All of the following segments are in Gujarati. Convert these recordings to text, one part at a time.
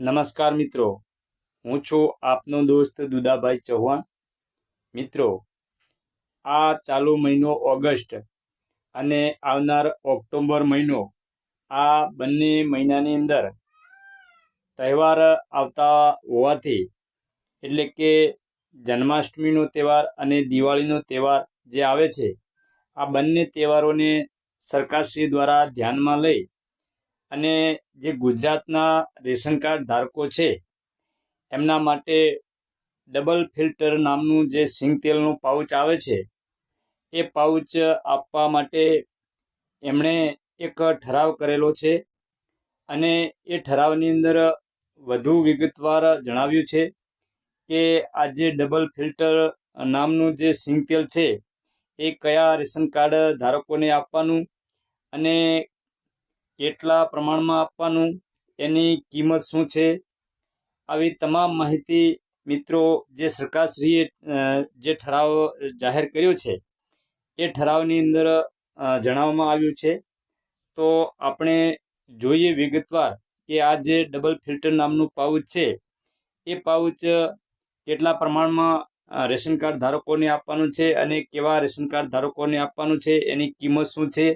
નમસ્કાર મિત્રો. હું છું આપનો દોસ્ત દુદાભાઈ ચૌહાણ. મિત્રો, આ ચાલુ મહિનો ઓગસ્ટ અને આવનાર ઓક્ટોબર મહિનો, આ બંને મહિનાની અંદર તહેવાર આવતા હોવાથી, એટલે કે જન્માષ્ટમીનો તહેવાર અને દિવાળીનો તહેવાર જે આવે છે, આ બંને તહેવારોને સરકારશ્રી દ્વારા ધ્યાનમાં લઈ અને જે ગુજરાતના રેશન કાર્ડ ધારકો છે, એમના માટે ડબલ ફિલ્ટર નામનું જે સિંગ તેલનું પાઉચ આવે છે, એ પાઉચ આપવા માટે એમણે એક ઠરાવ કરેલો છે અને એ ઠરાવની અંદર વધુ વિગતવાર જણાવ્યું છે કે આ જે ડબલ ફિલ્ટર નામનું જે સિંગ તેલ છે, એ કયા રેશન કાર્ડ ધારકોને આપવાનું અને કેટલા પ્રમાણમાં આપવાનું, એની કિંમત શું છે? આવી તમામ માહિતી મિત્રો જે સરકારશ્રીએ જે ઠરાવ જાહેર કર્યો છે, એ ઠરાવની અંદર જણાવવામાં આવ્યું છે. તો આપણે જોઈએ વિગતવાર કે આ જે ડબલ ફિલ્ટર નામનું પાઉચ છે, એ પાઉચ કેટલા પ્રમાણમાં રેશન કાર્ડ ધારકોને આપવાનું છે અને કેવા રેશન કાર્ડ ધારકોને આપવાનું છે, એની કિંમત શું છે?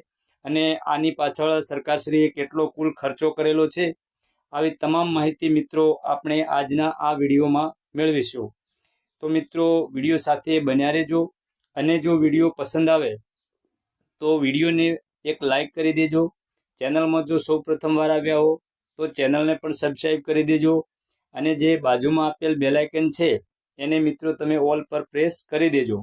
અને આની પાછળ સરકારશ્રીએ કેટલો કુલ ખર્ચો કરેલો છે, આવી તમામ માહિતી મિત્રો આપણે આજના આ વિડીયોમાં મેળવીશું. તો મિત્રો, વીડિયો સાથે બન્યા રહેજો અને જો વીડિયો પસંદ આવે, તો વિડીયોને એક લાઈક કરી દેજો. ચેનલમાં જો સૌ પ્રથમવાર આવ્યા હો, તો ચેનલને પણ સબસ્ક્રાઈબ કરી દેજો અને જે બાજુમાં આપેલ બેલાઇકન છે, એને મિત્રો તમે ઓલ પર પ્રેસ કરી દેજો.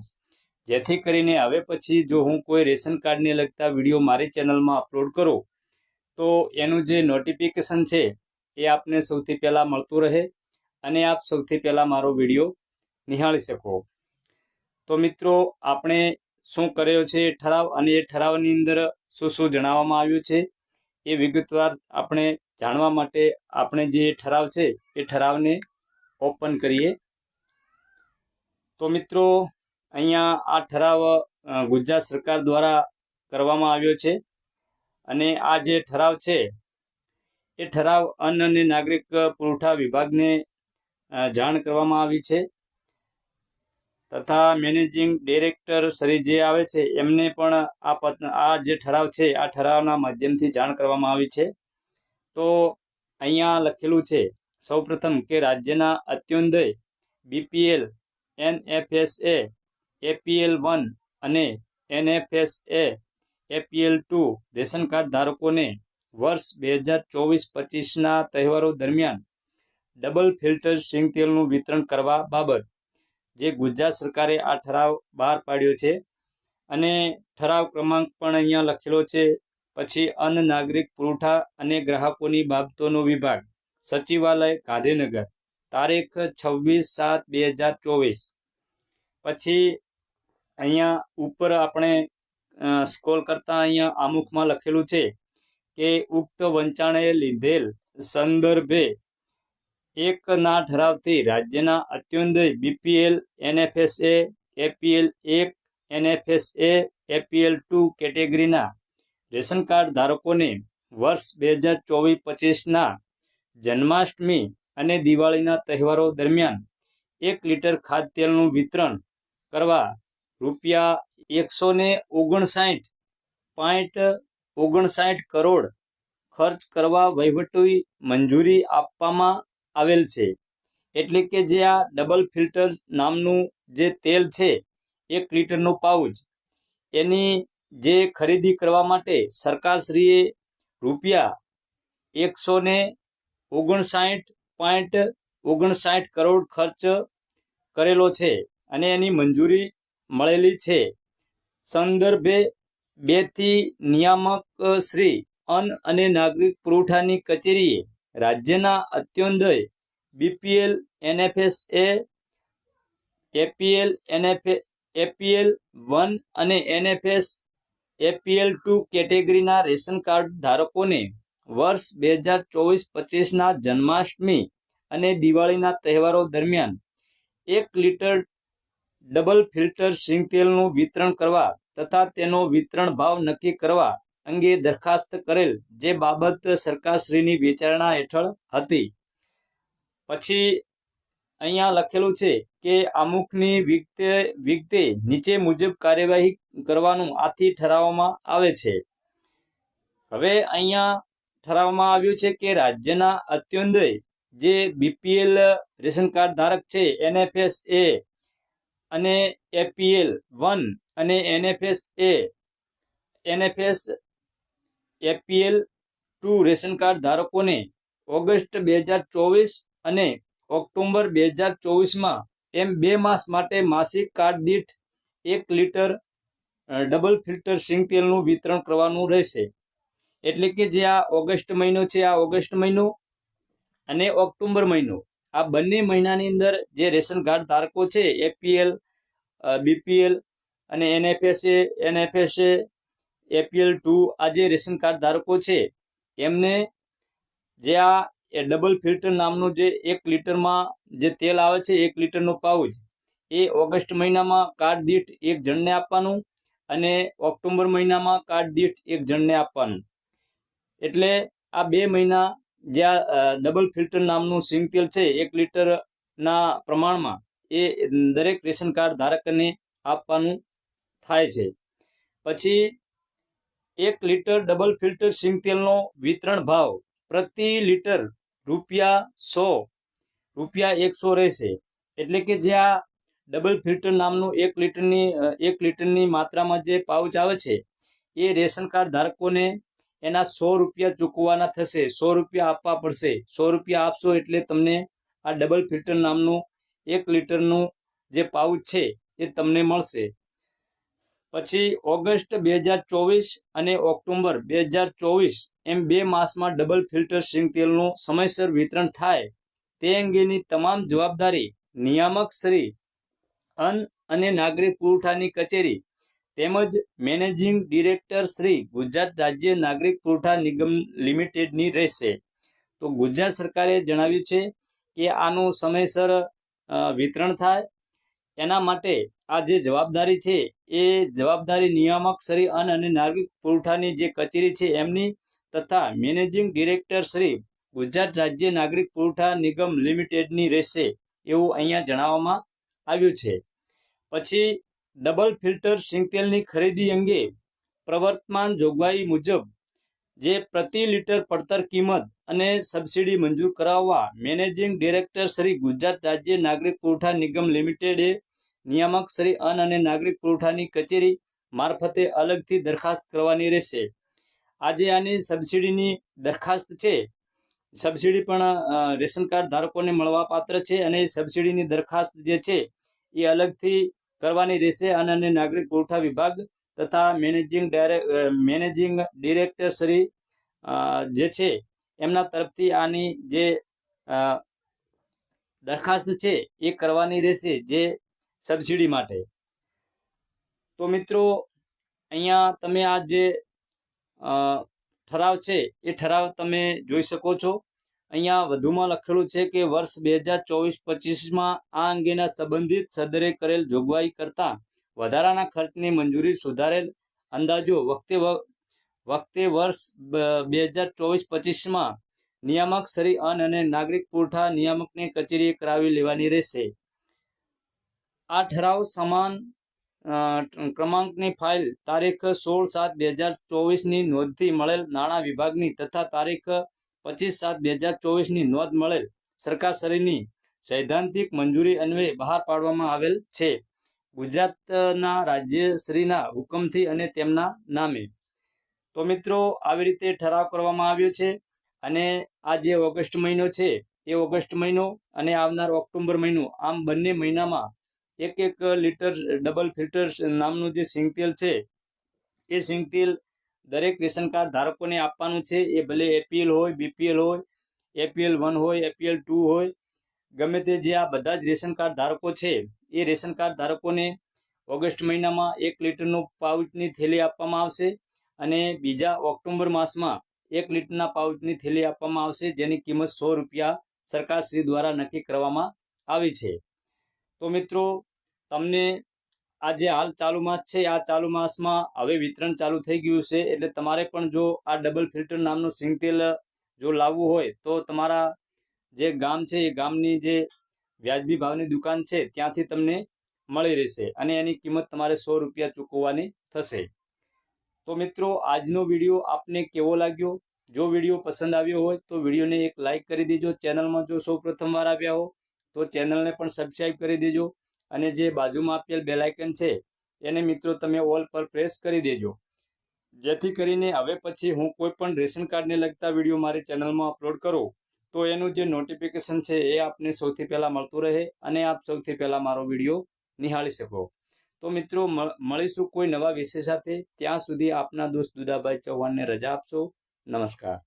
જેથી કરીને હવે પછી જો હું કોઈ રેશન કાર્ડને લગતા વીડિયો મારી ચેનલમાં અપલોડ કરું, તો એનું જે નોટિફિકેશન છે એ આપને સૌથી પહેલાં મળતું રહે અને આપ સૌથી પહેલાં મારો વીડિયો નિહાળી શકો. તો મિત્રો, આપણે શું કર્યો છે એ ઠરાવ અને એ ઠરાવની અંદર શું શું જણાવવામાં આવ્યું છે એ વિગતવાર આપણે જાણવા માટે આપણે જે ઠરાવ છે એ ઠરાવને ઓપન કરીએ. તો મિત્રો અહીંયા આ ઠરાવ ગુજરાત સરકાર દ્વારા કરવામાં આવ્યો છે. અને આ જે ઠરાવ છે, એ ઠરાવ અન્ન અને નાગરિક પુરવઠા વિભાગને જાણ કરવામાં આવી છે. તથા મેનેજિંગ ડિરેક્ટર શ્રી જે આવે છે, એમને પણ આ આ જે ઠરાવ છે, આ ઠરાવના માધ્યમથી જાણ કરવામાં આવી છે. તો અહીંયા લખેલું છે, સૌપ્રથમ કે રાજ્યના Antyodaya BPL NFSA APL one અને NFS A APL two ration card ધારકોને વર્ષ બે હજાર ચોવીસ પચીસના તહેવારો દરમિયાન ડબલ ફિલ્ટર સિંગ તેલનું વિતરણ કરવા બાબત, જે ગુજરાત સરકારે આ ઠરાવ બહાર પાડ્યો છે અને ઠરાવ ક્રમાંક પણ અહીંયા લખેલો છે. પછી અન્ન નાગરિક પુરવઠા અને ગ્રાહકોની બાબતોનો વિભાગ, સચિવાલય ગાંધીનગર, તારીખ છવ્વીસ સાત બે હજાર ચોવીસ. પછી અહીંયા ઉપર આપણે સ્કોલ કરતાં અહીંયા આમુખમાં લખેલું છે કે ઉક્ત વંચાણે લીધેલ સંદર્ભે એકના ઠરાવથી રાજ્યના અત્યુંદય બીપીએલ, એનએફએસએ, એપીએલ એક, એનએફએસએ, એપીએલ ટુ કેટેગરીના રેશન કાર્ડ ધારકોને વર્ષ બે હજાર ચોવીસ પચીસના જન્માષ્ટમી અને દિવાળીના તહેવારો દરમિયાન એક લીટર ખાદ્યતેલનું વિતરણ કરવા રૂપિયા એકસો ને ઓગણસાઠ પોઈન્ટ ઓગણસાઠ કરોડ ખર્ચ કરવા વહીવટી મંજૂરી આપવામાં આવેલ છે. એટલે કે જે આ ડબલ ફિલ્ટર નામનું જે તેલ છે, એક લીટરનું પાઉચ, એની જે ખરીદી કરવા માટે સરકારશ્રીએ રૂપિયા એકસો ને ઓગણસાઠ પોઈન્ટ ઓગણસાઠ કરોડ ખર્ચ કરેલો છે અને એની મંજૂરી મળેલી છે. સંદર્ભે બેથી નિયામક શ્રી અન્ન અને નાગરિક પુરવઠાની કચેરીએ રાજ્યના Antyodaya BPL, NFS A, APL, NFA, APL one અને એનએફએસ, એપીએલ ટુ કેટેગરીના રેશન કાર્ડ ધારકોને વર્ષ બે હજાર ચોવીસ પચીસના જન્માષ્ટમી અને દિવાળીના તહેવારો દરમિયાન એક લીટર ડબલ ફિલ્ટર સિંગ તેલનું વિતરણ કરવા તથા તેનો વિતરણ ભાવ નક્કી કરવા અંગે દરખાસ્ત કરેલ જે બાબત સરકારશ્રીની વિચારણા હેઠળ હતી. પછી અહીંયા લખેલું છે કે અમુકની વિગતે વિગતે નીચે મુજબ કાર્યવાહી કરવાનું આથી ઠરાવવામાં આવે છે. હવે અહીંયા ઠરાવવામાં આવ્યું છે કે રાજ્યના અત્યંદય જે બીપીએલ રેશન કાર્ડ ધારક છે એનએફએસ એ અને એપીએલ વન અને NFS A. NFS APL two ration card ધારકોને ઓગસ્ટ બે હજાર ચોવીસ અને ઓક્ટોબર બે હજાર ચોવીસમાં એમ બે માસ માટે માસિક કાર્ડ દીઠ એક લીટર ડબલ ફિલ્ટર સિંગ તેલનું વિતરણ કરવાનું રહેશે. એટલે કે જે આ ઓગસ્ટ મહિનો છે, આ ઓગસ્ટ મહિનો અને ઓક્ટોબર મહિનો. આ બંને મહિનાની અંદર જે રેશન કાર્ડ ધારકો છે, એપીએલ બીપીએલ અને એનએફએસએ એનએફએસએ, એપીએલ ટુ, આ જે રેશન કાર્ડ ધારકો છે, એમને જે આ એ ડબલ ફિલ્ટર નામનું જે એક લીટરમાં જે તેલ આવે છે, એક લીટરનો પાઉચ, એ ઓગસ્ટ મહિનામાં કાર્ડ દીઠ એક જણને આપવાનું અને ઓક્ટોબર મહિનામાં કાર્ડ દીઠ એક જણને આપવાનું. એટલે આ બે મહિના જે આ અ, ડબલ ફિલ્ટર નામનું સિંગ તેલ છે એક લીટરના પ્રમાણમાં એ દરેક રેશન કાર્ડ ધારકને આપવાનું થાય છે. પછી એક લીટર ડબલ ફિલ્ટર સિંગ તેલનો વિતરણ ભાવ પ્રતિ લીટર રૂપિયા સો રૂપિયા એકસો રહેશે. એટલે કે જે આ ડબલ ફિલ્ટર નામનું એક લીટરની એક લીટરની માત્રામાં જે પાઉચ આવે છે એ રેશન કાર્ડ ધારકોને એના સો રૂપિયા ચૂકવવાના થશે. સો રૂપિયા આપવા પડશે. સો રૂપિયા આપશો એટલે તમને આ ડબલ ફિલ્ટર નામનું એક લીટરનું જે પાઉચ છે એ તમને મળશે. પછી ઓગસ્ટ બે હજાર ચોવીસ અને ઓક્ટોબર બે હજાર ચોવીસ એમ બે માસમાં ડબલ ફિલ્ટર સિંગ તેલનું સમયસર વિતરણ થાય તે અંગેની તમામ જવાબદારી નિયામક શ્રી અન્ન અને નાગરિક પુરવઠાની કચેરી તેમજ મેનેજિંગ ડિરેક્ટર શ્રી ગુજરાત રાજ્ય નાગરિક પુરવઠા નિગમ લિમિટેડની રહેશે. તો ગુજરાત સરકારે જણાવ્યું છે કે આનું સમયસર વિતરણ થાય. એના માટે આ જે જવાબદારી છે એ જવાબદારી નિયામક શ્રી અન્ન અને નાગરિક પુરવઠાની જે કચેરી છે એમની તથા મેનેજિંગ ડિરેક્ટર શ્રી ગુજરાત રાજ્ય નાગરિક પુરવઠા નિગમ લિમિટેડની રહેશે એવું અહીંયા જણાવવામાં આવ્યું છે. પછી ડબલ ફિલ્ટર સિંગતેલની ખરીદી અંગે પ્રવર્તમાન જોગવાઈ મુજબ, જે પ્રતિ લીટર પડતર કિંમત અને સબસિડી મંજૂર કરાવવા મેનેજિંગ ડિરેક્ટર શ્રી ગુજરાત રાજ્ય નાગરિક પુરવઠા નિગમ લિમિટેડે નિયામક શ્રી અન્ન અને નાગરિક પુરવઠાની કચેરી મારફતે અલગથી દરખાસ્ત કરવાની રહેશે. આજે આની સબસિડીની દરખાસ્ત છે. સબસિડી પણ રેશન કાર્ડ ધારકોને મળવા પાત્ર છે અને સબસિડીની દરખાસ્ત જે છે, એ અલગથી કરવાની રહેશે અને અને નાગરિક પુરવઠા વિભાગ તથા managing direct managing director Shri જે છે, એમના તરફથી આની જે દરખાસ્ત છે, એ કરવાની રહેશે જે સબસિડી માટે. તો મિત્રો, અહીંયા તમે આ જે ઠરાવ છે, એ ઠરાવ તમે જોઈ શકો છો. અહીંયા વધુમાં લખેલું છે કે વર્ષ બે હજાર ચોવીસ પચીસમાં આ અંગેના સંબંધિત સદરે કરેલ જોગવાઈ કરતાં વધારાના ખર્ચની મંજૂરી સુધારેલ અંદાજો વખતે વખતે વર્ષ બે હજાર ચોવીસ પચીસમાં નિયામક શ્રી અન્ન અને નાગરિક પુરવઠા નિયામકની કચેરીએ કરાવી લેવાની રહેશે. આ ઠરાવ સમાન ક્રમાંકની ફાઇલ તારીખ સોળ સાત બે હજાર ચોવીસની નોંધથી મળેલ નાણાં વિભાગની તથા તારીખ પચીસ સાત બે હજાર ચોવીસની નોંધ મળેલ સરકારશ્રીની સૈદ્ધાંતિક મંજૂરી અન્વયે બહાર પાડવામાં આવેલ છે. ગુજરાતના રાજ્યશ્રીના હુકમથી અને તેમના નામે. તો મિત્રો, આવી રીતે ઠરાવ કરવામાં આવ્યો છે અને આ જે ઓગસ્ટ મહિનો છે, એ ઓગસ્ટ મહિનો અને આવનાર ઓક્ટોબર મહિનો, આમ બંને મહિનામાં એક એક લીટર ડબલ ફિલ્ટર નામનું જે સિંગતેલ છે, એ સિંગતેલ દરેક રેશન કાર્ડ ધારકોને આપવાનું છે. એ ભલે એપીએલ હોય બીપીએલ હોય એપીએલ વન હોય એપીએલ ટુ હોય, ગમે તે જે આ બધા જ રેશન કાર્ડ ધારકો છે, એ રેશન કાર્ડ ધારકોને ઓગસ્ટ મહિનામાં એક લીટરનું પાઉચની થેલી આપવામાં આવશે અને બીજા ઓક્ટોબર માસમાં એક લીટરના પાઉચની થેલી આપવામાં આવશે, જેની કિંમત સો રૂપિયા સરકારશ્રી દ્વારા નક્કી કરવામાં આવી છે. તો મિત્રો, તમને આ જે હાલ ચાલુ માસ છે. આ ચાલુ માસમાં હવે વિતરણ ચાલુ થઈ ગયું છે. એટલે તમારે પણ જો આ ડબલ ફિલ્ટર નામનું સિંગતેલ જો લાવવું હોય, તો તમારા જે ગામ છે, એ ગામની જે વ્યાજબી ભાવની દુકાન છે, ત્યાંથી તમને મળી રહેશે અને એની કિંમત તમારે સો રૂપિયા ચૂકવવાની થશે. તો મિત્રો, આજનો વીડિયો આપને કેવો લાગ્યો? જો વીડિયો પસંદ આવ્યો હોય, તો વિડીયોને એક લાઇક કરી દેજો. ચેનલમાં જો સૌ પ્રથમવાર આવ્યા હો, તો ચેનલને પણ સબસ્ક્રાઈબ કરી દેજો. અને જે બાજુમાં આપેલ બેલાઇકન છે, એને મિત્રો તમે ઓલ પર પ્રેસ કરી દેજો. જેથી કરીને હવે પછી હું કોઈ પણ રેશન કાર્ડને લગતા વીડિયો મારી ચેનલમાં અપલોડ કરું, તો એનું જે નોટિફિકેશન છે એ આપને સૌથી પહેલાં મળતું રહે અને આપ સૌથી પહેલાં મારો વીડિયો નિહાળી શકો. તો મિત્રો મળીશું કોઈ નવા વિષય સાથે. ત્યાં સુધી આપના દોસ્ત દુદાભાઈ ચૌહાણને રજા આપશો. નમસ્કાર.